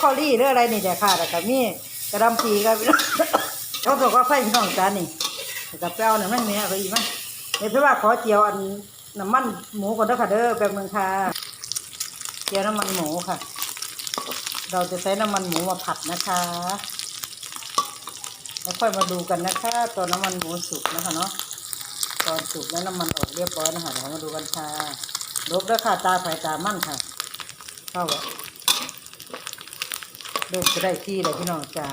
คอรี่หรืออะไรนี่เดี๋ยวค่ะแล้วก็มีกระดำปีกับเขาบอกว่าไฟพี่น้องจานนี่แล้วกับแป้วเนี่ยไม่มีอะไรอีกมั้ยเดี๋ยวพี่ว่าขอเจียวอันน้ำมันหมูก่อนเด้อค่ะเด้อแป๊บนึงค่ะเจียวน้ำมันหมูค่ะ เราจะใช้น้ำมันหมูมาผัดนะคะแล้วค่อยมาดูกันนะคะตอนน้ำมันหมูสุกนะคะเนาะตอนสุกแล้วน้ำมันออกเรียบร้อยนะคะเดี๋ยวมาดูกันค่ะลบแล้วค่ะตาไฟตามั่นค่ะเข้าอะ เริ่มจะได้ที่เลยพี่น้องจ๋า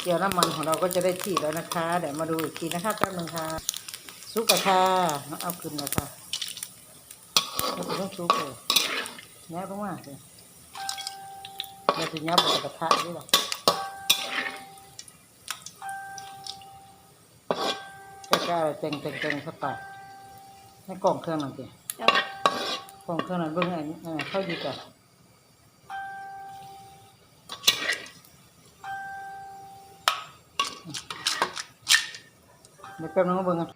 เกี่ยวน้ำมันของเราก็จะได้ที่แล้วนะคะ เดี๋ยวมาดูอีกทีนะคะแป๊บนึงค่ะซุปกระค่ะเอาขึ้นเลยค่ะเราจะต้องซุปเลยแง่มากๆเลยเราจะยับบนกระทะด้วยหรอกล้าๆเต็งเต็งเต็งเข้าไปให้กล่องเครื่องนั่นสิเจ้ากล่องเครื่องนั้นเบิ่งอันนี้อ่าเข้าดีกัน เดี๋ยวแป๊บนึงก็เบิ่งกัน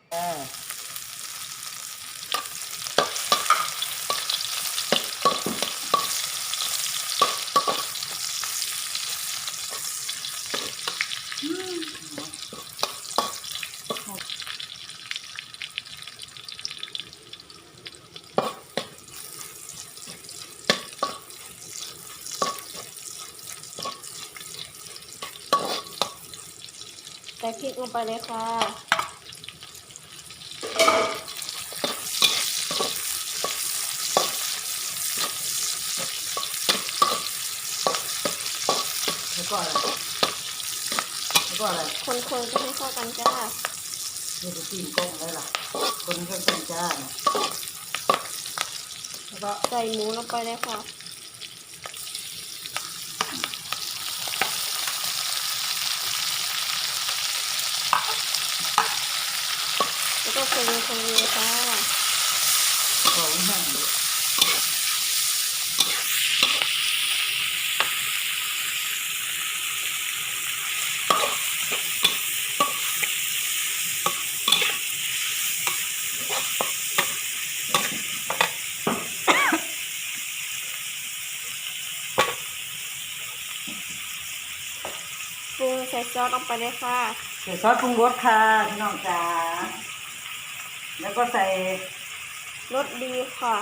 ใส่พริกลงไปเลยค่ะ แล้วก็อะไรแล้วก็อะไรคนๆก็ให้เข้ากันจ้านี่จะตีนกล้องได้ล่ะ คนเครื่องเครื่องจ้าเนี่ยแล้วก็ใส่หมูลงไปเลยค่ะแล้วก็คนๆคนเลยค่ะของแห้งเลย ซอสลงไปเลยค่ะ ใส่ซอสปรุงรสค่ะพี่น้องจ๋าแล้วก็ใส่รสดีค่ะ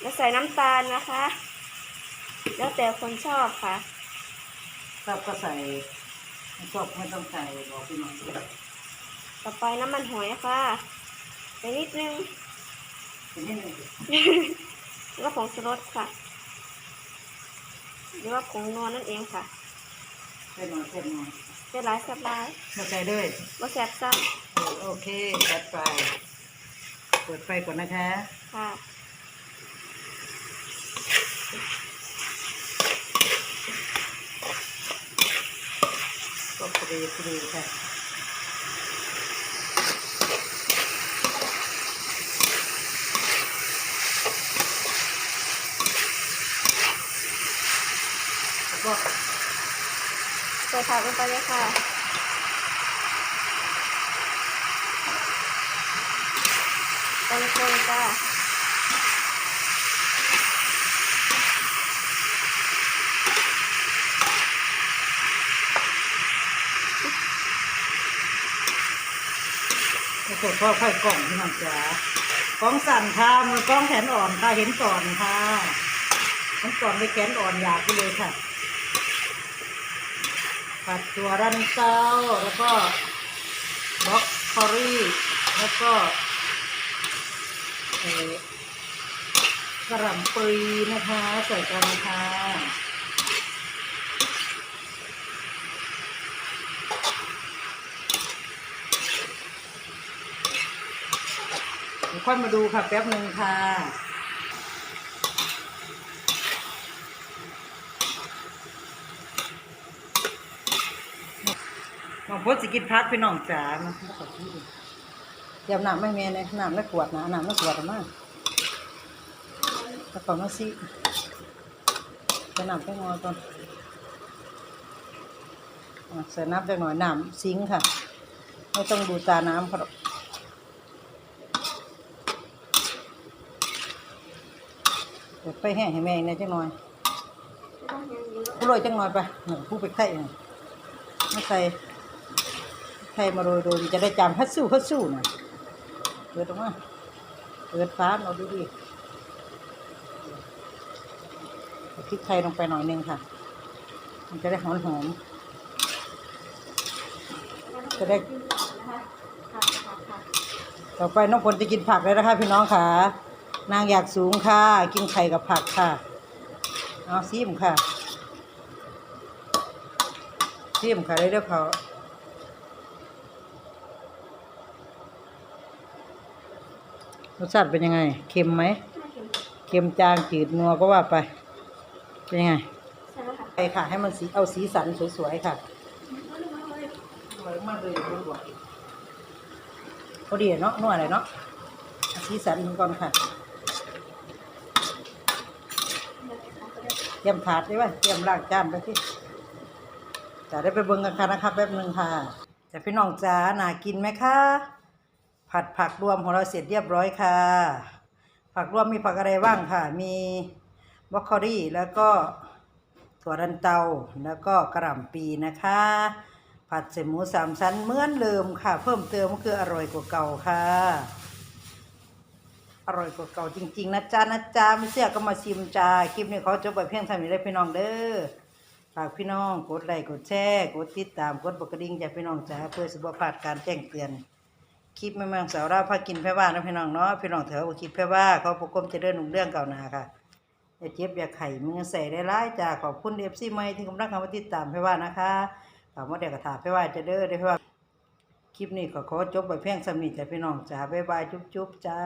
แล้วใส่น้ำตาลนะคะ แล้วแต่คนชอบค่ะ ชอบก็ใส่ไม่ชอบไม่ต้องใส่บอกพี่น้องด้วยต่อไปน้ำมันหอยค่ะไปนิดนึงทีนี้หนึ่งแล้วก็ผงชูรสค่ะ หรือว่าผงนวลนั่นเองค่ะใส่หน่อยใส่หน่อยเป็นหลายสับหลายมาใส่เลยว่าแซ่บซ้เออโอเคจัดไปเปิดไฟก่อนนะคะำค่ะ ก็ปรีปรีค่ะ วก็ใส่ผักลงไปเลยค่ะคนจ้าแล้วก็พ่อค่อยกล่องพี่น้องจ๋ากล้องสั่นค่ะมือกล้องแขนอ่อนค่ะเห็นก่อนค่ะเห็นก่อนไปแขนอ่อนอยากไปเลยค่ะ ผัดตัวรันเต้าแล้วก็บล็อกคอรี่แล้วก็เอกระหล่ำปลีนะคะ ใส่กันค่ะเดี๋ยวค่อยมาดูค่ะแป๊บหนึ่งค่ะ น้องพดสิกินพักพี่น้องจ๋ามาขอที่ดิเตรียมน้ำไม่เมเลยน้ำไม่ขวดนะน้ำไม่ขวดหรอมากกระป๋องมาสิจะน้ำไปงอก่อนอะใส่น้ำไปหน่อยน้ำซิงค์ค่ะ ไม่ต้องดูตาน้ำค่ะหรอกเปิดไฟแห้งให้แม่เนี่ยจังหน่อยไม่ต้องยังเยอะผู้โรยจังหน่อยไปหนึ่งผู้ไปไข่น่ะมาใส่ ไข่มาโรยโดยจะได้จำฮัดสู้ฮัดสู้น่ะเปิดออกมาเปิดฟ้าเราดูดิพริกไทยลงไปหน่อยนึงค่ะ มันจะได้หอมหอมจะได้ต่อไปน้องฝนจะกินผักเลยนะคะ พี่น้องค่ะ นางอยากสูงค่ะ กินไข่กับผักค่ะเอาซีมค่ะซีมค่ะเลยเด้อเขา รสชาติเป็นยังไง เค็มไหมน่ากินเค็มจางจืดนัวก็ว่าไป เป็นยังไงใช่ไหมคะไปค่ะ ให้มันสีเอาสีสันสวยๆค่ะสวยมากเลยคุณบัวพอดีเนาะนวดเลยเนาะเอาสีสันมันก่อนค่ะเตรียมถาดได้ไหมเตรียมล้างจานไปที่จะได้ไปเบิ่งกันค่ะนะครับแป๊บหนึ่งค่ะจะพี่น้องจ๋าน่ากินไหมคะ ผัดผักรวมของเราเสร็จเรียบร้อยค่ะ ผักรวมมีผักอะไรบ้างค่ะ มีบรอกโคลีแล้วก็ถั่วดันเตาแล้วก็กระหล่ำปีนะคะ ผัดใส่หมูสามชั้นเหมือนเดิมค่ะ เพิ่มเติมก็คืออร่อยกว่าเก่าค่ะ อร่อยกว่าเก่าจริง ๆ นะจ๊ะนะจ๊ะไม่เชื่อก็มาชิมจ้าคลิปนี้เขอจบไปเพียงเท่านี้เลยพี่น้องเด้อฝากพี่น้องกดไลค์กดแชร์กดติดตามกดบกกระดิ่งจ้ะพี่น้องจ้าเพื่อสุขภาพการแจ้งเตือน คลิปแม่เมืองสาวราพากินแพ่ว่านะพี่น้องเนาะพี่น้องเถอะว่าคลิปแพ่ว่าเขาประกมจะเดินหนุ่มเรื่องเก่าหนาค่ะอย่าเจ็บอย่าไข่มือใส่ได้ร้ายจ้าขอบคุณเอฟซีไม่ที่กำลังเข้ามาติดตามแพ่ว่านะคะถามว่าเด็กกระถาแพ่ว่าจะเด้อได้แพ่ว่า คลิปนี้ก็ขอจบไปเพียงสำนิทจ้ะพี่น้องจ้าบ๊ายบายจุ๊บๆจ้า